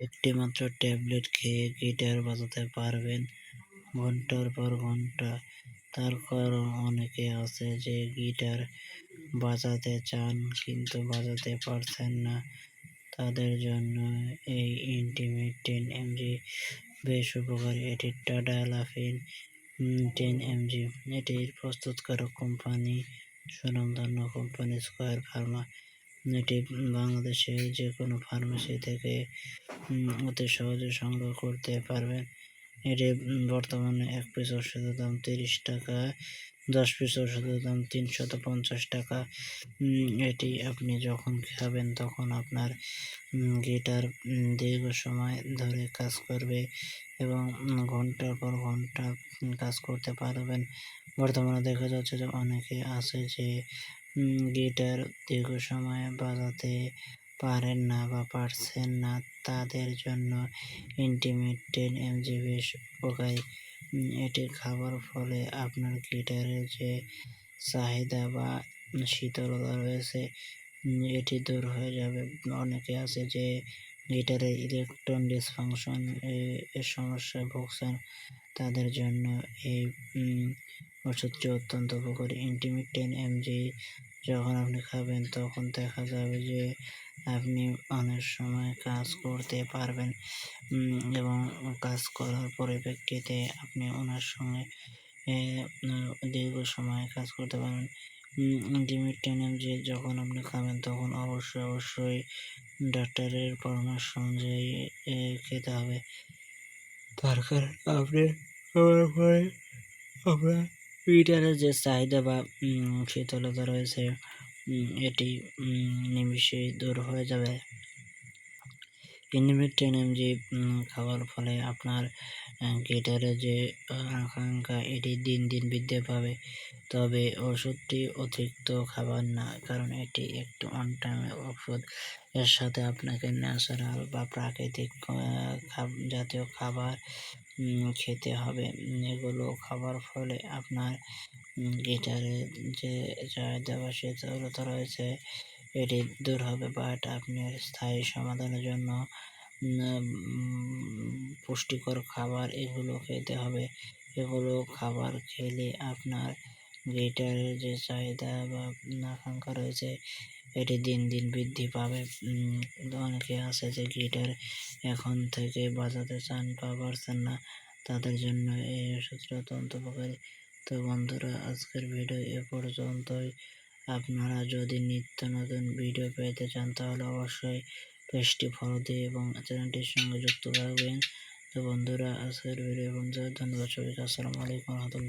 একটি মাত্র ট্যাবলেট খেয়ে গিটার বাজাতে পারবেন ঘণ্টার পর ঘণ্টা। তার কারণ অনেকে আছে যে গিটার বাজাতে চান কিন্তু বাজাতে পারছেন না। তাদের জন্য এই ইন্টিমেট টেন এমজি বেশ উপকারী। এটি টাটা লাফিন টেন এমজি। এটির প্রস্তুতকারক কোম্পানি সুনামধন্য কোম্পানি স্কোয়ার ফার্মা। এটি বাংলাদেশের যে কোনো ফার্মেসি থেকে অতি সহজে সংগ্রহ করতে পারবেন। এটি বর্তমানে এক পিস ওষুধের দাম তিরিশ টাকা, দশ পিস ওষুধের দাম তিনশত পঞ্চাশ টাকা। এটি আপনি যখন খাবেন তখন আপনার গিটার দীর্ঘ সময় ধরে কাজ করবে এবং ঘণ্টার পর ঘণ্টা কাজ করতে পারবেন। বর্তমানে দেখা যাচ্ছে যে অনেকে আছে যে গিটার দীর্ঘ সময় বাজাতে পারেন না বা পারছেন না তাদের জন্য ইন্টিমেট টেন এমজি বেশ উপকারী এটি খাবার ফলে আপনার গিটারের যে চাহিদা বা শীতলতা রয়েছে এটি দূর হয়ে যাবে। অনেকে আছে যে গিটারে ইলেকট্রন ডিসফাংশন সমস্যায় ভুগছেন, তাদের জন্য এই ওষুধটি অত্যন্ত উপকারী। ইন্টিমেট টেন এমজি যখন আপনি খাবেন, তখন দেখা যাবে যে আপনি অনেক সময় কাজ করতে পারবেন এবং কাজ করার পরিপ্রেক্ষিতে আপনি ওনার সঙ্গে দীর্ঘ সময় কাজ করতে পারবেন। ইন্টিমেট টেন এমজি যখন আপনি খাবেন, তখন অবশ্যই অবশ্যই ডাক্তারের পরামর্শ অনুযায়ী খেতে হবে। তার কারণ আপনি খাওয়ার পরে আপনার পিটারের যে চাহিদা বা শীতলতা রয়েছে এটি নিমিষেই দূর হয়ে যাবে। ইনভিটেন যে খাওয়ার ফলে আপনার গিটারের যে আকাঙ্ক্ষা, এটি দিন দিন বৃদ্ধি পাবে। তবে ওষুধটি অতিরিক্ত খাবার না, কারণ এটি একটি অন টাইম ওষুধ। এর সাথে আপনাকে ন্যাচারাল বা প্রাকৃতিক জাতীয় খাবার খেতে হবে। এগুলো খাবার ফলে আপনার গিটারের যে চাহিদা বা শীতলতা রয়েছে এটি দূর হবে বাট আপনি স্থায়ী সমাধানের জন্য পুষ্টিকর খাবার এগুলো খেতে হবে। এগুলো খাবার খেলে আপনার গিটারের যে চাহিদা বা আকাঙ্ক্ষা রয়েছে, এটি দিন দিন বৃদ্ধি পাবে। অনেকে আছে যে গিটার এখন থেকে বাজাতে চান বা পারছেন না, তাদের জন্য এই ওষুধটা অত্যন্ত উপকারী তো বন্ধুরা, আজকের ভিডিও এ পর্যন্তই। আপনারা যদি নিত্য নতুন ভিডিও পেতে চান, তাহলে অবশ্যই পেজটি ফলো দিয়ে এবং চ্যানেলটির সঙ্গে যুক্ত থাকবেন। তো বন্ধুরা, আজকের ভিডিও পর্যন্ত ধন্যবাদ সবাইকে। আসসালামু আলাইকুম রহমতুল্লাহ।